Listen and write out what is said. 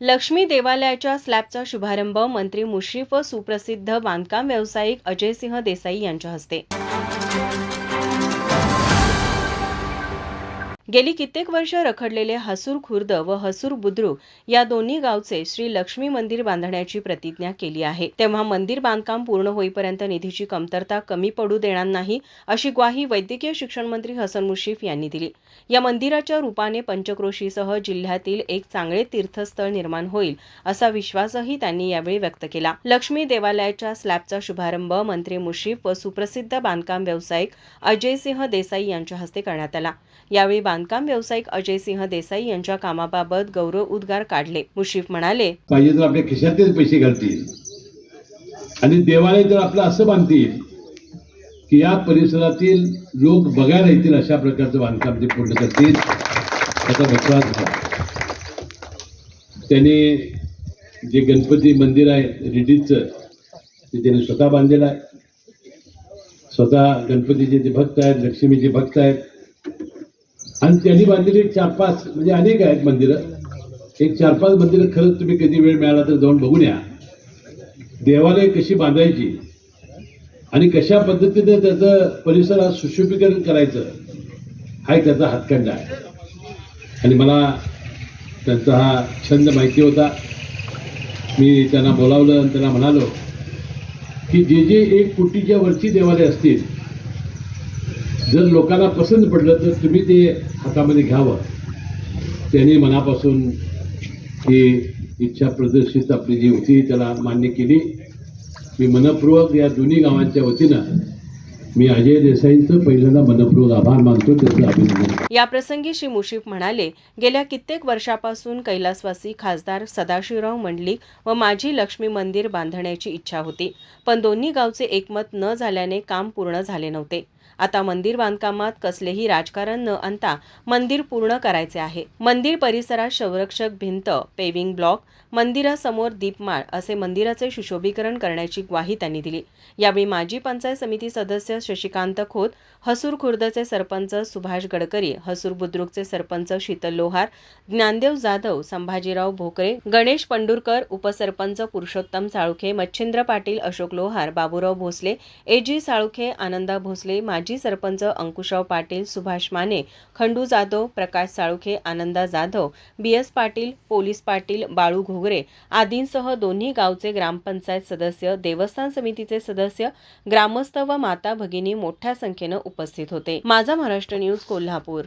लक्ष्मी देवालयाच्या स्लॅबचा शुभारंभ मंत्री मुश्रीफ व सुप्रसिद्ध बांधकाम व्यावसायिक अजयसिंह देसाई यांच्या हस्ते. गेली कित्येक वर्ष रखडलेले हसूर खुर्द व हसूर बुद्रुक या दोन्ही गावचे श्री लक्ष्मी मंदिर बांधण्याची प्रतिज्ञा केली आहे. तेव्हा मंदिर बांधकाम पूर्ण होईपर्यंत निधीची कमतरता कमी पडू देणार नाही अशी ग्वाही वैद्यकीय शिक्षण मंत्री हसन मुश्रीफ यांनी दिली. या मंदिराच्या रूपाने पंचक्रोशीसह जिल्ह्यातील एक चांगले तीर्थस्थळ निर्माण होईल असा विश्वासही त्यांनी यावेळी व्यक्त केला. लक्ष्मी देवालयाच्या स्लॅबचा शुभारंभ मंत्री मुश्रीफ व सुप्रसिद्ध बांधकाम व्यावसायिक अजयसिंह देसाई यांच्या हस्ते करण्यात आला. यावेळी बांधकाम व्यावसायिक अजय सिंह देसाई यांच्या कामाबाबत गौरव उद्गार काढले. मुश्रीफ म्हणाले पाहिजे तर आपल्या खिशातलेच पैसे घालतील. आणि देवालय तर आपलं असं बांधतील की या परिसरातील लोक बघायला येतील अशा प्रकारचं बांधकाम ते पूर्ण करतील. त्याचा विश्वास घ्या त्याने जे गणपती मंदिर आहे रिडीचं ते त्याने स्वतः बांधलेलं आहे. स्वतः गणपतीचे जे भक्त आहेत लक्ष्मीचे भक्त आहेत आणि त्यांनी बांधलेली एक चार पाच म्हणजे अनेक आहेत मंदिरं. एक चार पाच मंदिरं खरंच तुम्ही कधी वेळ मिळाला तर जाऊन बघून या. देवालय कशी बांधायची आणि कशा पद्धतीने त्याचं परिसरात सुशोभीकरण करायचं हा एक त्याचा हातखंड आहे. आणि मला त्यांचा हा छंद माहिती होता. मी त्यांना बोलावलं आणि त्यांना म्हणालो की जे जे एक कोटीच्या वरची देवालय असतील जर लोकांना पसंत पडलं तर तुम्ही ते हातामध्ये घ्यावं. त्यांनी मनापासून ही इच्छा प्रदर्शित आपली जी होती त्याला मान्य केली. मी मनपूर्वक या दोन्ही गावांच्या वतीनं मी अजय देसाईंचं पहिल्यांदा मनपूर्वक आभार मानतो त्याचं अभिनंदन. याप्रसंगी श्री मुशीफ म्हणाले गेल्या कित्येक वर्षापासून कैलासवासी खासदार सदाशिवराव मंडलिक व माझी लक्ष्मी मंदिर बांधण्याची इच्छा होती पण दोन्ही गावचे एकमत न झाल्याने काम पूर्ण झाले नव्हते. आता मंदिर बांधकामात कसलेही राजकारण न आणता मंदिर पूर्ण करायचे आहे. मंदिर परिसरात संरक्षक भिंत पेविंग ब्लॉक मंदिरासमोर दीपमाळ असे मंदिराचे सुशोभीकरण करण्याची ग्वाही त्यांनी दिली. यावेळी माजी पंचायत समिती सदस्य शशिकांत खोत हसूर खुर्दचे सरपंच सुभाष गडकरी हसूर बुद्रुकचे सरपंच शीतल लोहार ज्ञानदेव जाधव संभाजीराव भोकरे गणेश पंडुरकर उपसरपंच पुरुषोत्तम साळुखे मच्छिंद्र पाटील अशोक लोहार बाबूराव भोसले एजी साळुखे आनंदा भोसले माजी sarpanch Ankushrao Patil Subhash Mane Khandu Jadhav Prakash Salunkhe Ananda Jadhav B S Patil police Patil Balu Ghogare आदींसह दोन्ही गावचे ग्रामपंचायत सदस्य देवस्थान समितीचे सदस्य ग्रामस्थ व माता भगिनी मोठ्या संख्येनं उपस्थित होते. माझा महाराष्ट्र न्यूज कोल्हापूर.